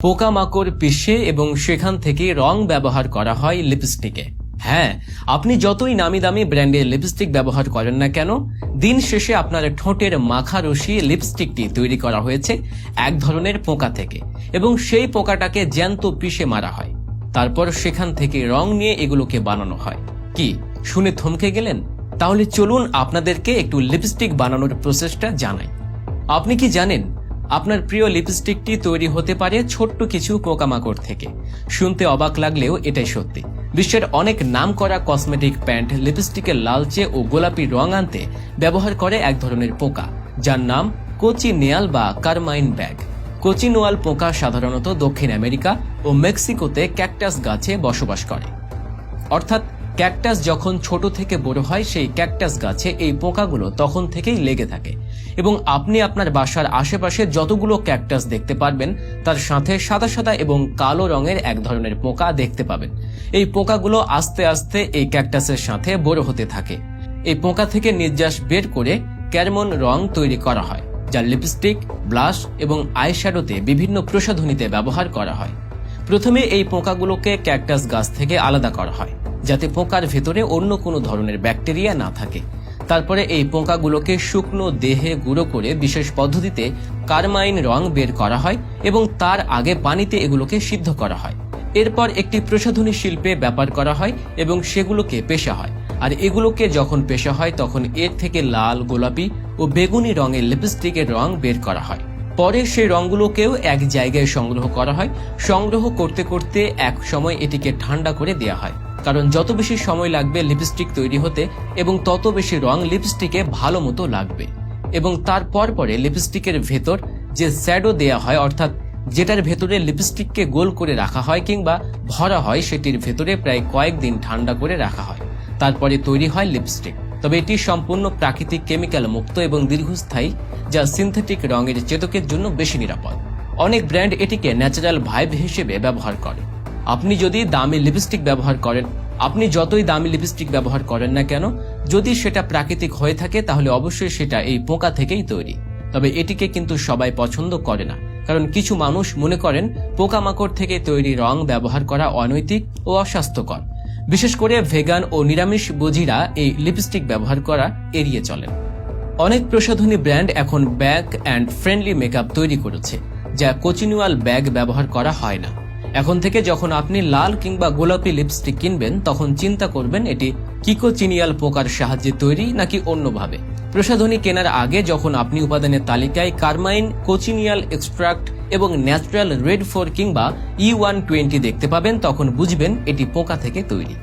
পোকামাকড় পিষে এবং সেখান থেকে রং ব্যবহার করা হয় লিপস্টিকে। হ্যাঁ আপনি যতই নামি দামি ব্র্যান্ডের লিপস্টিক ব্যবহার করেন না কেন, দিন শেষে আপনার ঠোঁটের মাখা রশি লিপস্টিকটি তৈরি করা হয়েছে এক ধরনের পোকা থেকে এবং সেই পোকাটাকে জ্যান্ত পিষে মারা হয়। তারপর সেখান থেকে রং নিয়ে এগুলোকে বানানো হয়। কি, শুনে থমকে গেলেন? তাহলে চলুন আপনাদেরকে একটু লিপস্টিক বানানোর প্রসেসটা জানাই। আপনি কি জানেন আপনার প্রিয় লিপস্টিকটি তৈরি হতে পারে ছোট্ট কিছু পোকামাকড় থেকে। শুনতে অবাক লাগলেও এটাই সত্যি। বিশ্বের অনেক নামকরা কসমেটিক প্যান্ট লিপস্টিকের লালচে ও গোলাপি রং আনতে ব্যবহার করে এক ধরনের পোকা, যার নাম কোচি নেয়াল বা কারমাইন ব্যাগ। কোচিনোয়াল পোকা সাধারণত দক্ষিণ আমেরিকা ও মেক্সিকোতে ক্যাকটাস গাছে বসবাস করে। অর্থাৎ ক্যাকটাস যখন ছোট থেকে বড় হয়, সেই ক্যাকটাস গাছে এই পোকাগুলো তখন থেকেই লেগে থাকে। এবং আপনি আপনার বাসার আশেপাশে যতগুলো ক্যাকটাস দেখতে পারবেন, তার সাথে সাদা সাদা এবং কালো রঙের এক ধরনের পোকা দেখতে পাবেন। এই পোকাগুলো আস্তে আস্তে এই ক্যাকটাসের সাথে বড় হতে থাকে। এই পোকা থেকে নির্যাস বের করে ক্যারমন রং তৈরি করা হয় যা লিপস্টিক, ব্লাশ এবং আইশ্যাডোতে বিভিন্ন প্রসাধনীতে ব্যবহার করা হয়। প্রথমে এই পোকাগুলোকে ক্যাকটাস গাছ থেকে আলাদা করা হয়। যাতে পোকার ভেতরে অন্য কোনো ধরনের ব্যাকটেরিয়া না থাকে। তারপরে এই পোকাগুলোকে শুকনো দেহে গুঁড়ো করে বিশেষ পদ্ধতিতে কারমাইন রং বের করা হয় এবং তার আগে পানিতে এগুলোকে সিদ্ধ করা হয়। এরপর একটি প্রসাধনী শিল্পে ব্যাপার করা হয় এবং সেগুলোকে পেশা হয়। আর এগুলোকে যখন পেশা হয়, তখন এর থেকে লাল, গোলাপি ও বেগুনি রঙের লিপস্টিকের রং বের করা হয়। পরে সেই রঙগুলোকেও এক জায়গায় সংগ্রহ করা হয়। সংগ্রহ করতে করতে এক সময় এটিকে ঠান্ডা করে দেওয়া হয়। কারণ যত বেশি সময় লাগবে লিপস্টিক তৈরি হতে এবং তত বেশি রং লিপস্টিকে ভালো মতো লাগবে। এবং তারপর পরে লিপস্টিকের ভেতর যে শ্যাডো দেয়া হয়, অর্থাৎ যেটার ভেতরে লিপস্টিককে গোল করে রাখা হয় কিংবা ভরা হয়, সেটির ভেতরে প্রায় কয়েকদিন ঠান্ডা করে রাখা হয়। তারপরে তৈরি হয় লিপস্টিক। তবে এটি সম্পূর্ণ প্রাকৃতিক কেমিক্যাল মুক্ত এবং দীর্ঘস্থায়ী, যা সিনথেটিক রঙের চেতকের জন্য বেশি নিরাপদ। অনেক ব্র্যান্ড এটিকে ন্যাচারাল ভাইব হিসেবে ব্যবহার করে। আপনি যদি দামি লিপস্টিক ব্যবহার করেন, আপনি যতই দামি লিপস্টিক ব্যবহার করেন না কেন, যদি সেটা প্রাকৃতিক হয়ে থাকে, তাহলে অবশ্যই সেটা এই পোকা থেকেই তৈরি। তবে এটিকে কিন্তু সবাই পছন্দ করে না, কারণ কিছু মানুষ মনে করেন, পোকামাকড় থেকে তৈরি রং ব্যবহার করা অনৈতিক ও অস্বাস্থ্যকর। বিশেষ করে ভেগান ও নিরামিষ বুঝিরা এই লিপস্টিক ব্যবহার করা এড়িয়ে চলেন। অনেক প্রসাধনী ব্র্যান্ড এখন ব্যাগ অ্যান্ড ফ্রেন্ডলি মেকআপ তৈরি করেছে, যা কোচিনুয়াল ব্যাগ ব্যবহার করা হয় না। এখন থেকে যখন আপনি লাল কিংবা গোলাপি লিপস্টিক কিনবেন, তখন চিন্তা করবেন এটি কিকোচিনিয়াল পোকার সাহায্যে তৈরি নাকি অন্যভাবে। প্রসাধনী কেনার আগে যখন আপনি উপাদানের তালিকায় কারমাইন কোচিনিয়াল এক্সট্রাক্ট এবং ন্যাচারাল রেড ফোর কিংবা ই ওয়ান টোয়েন্টি দেখতে পাবেন, তখন বুঝবেন এটি পোকা থেকে তৈরি।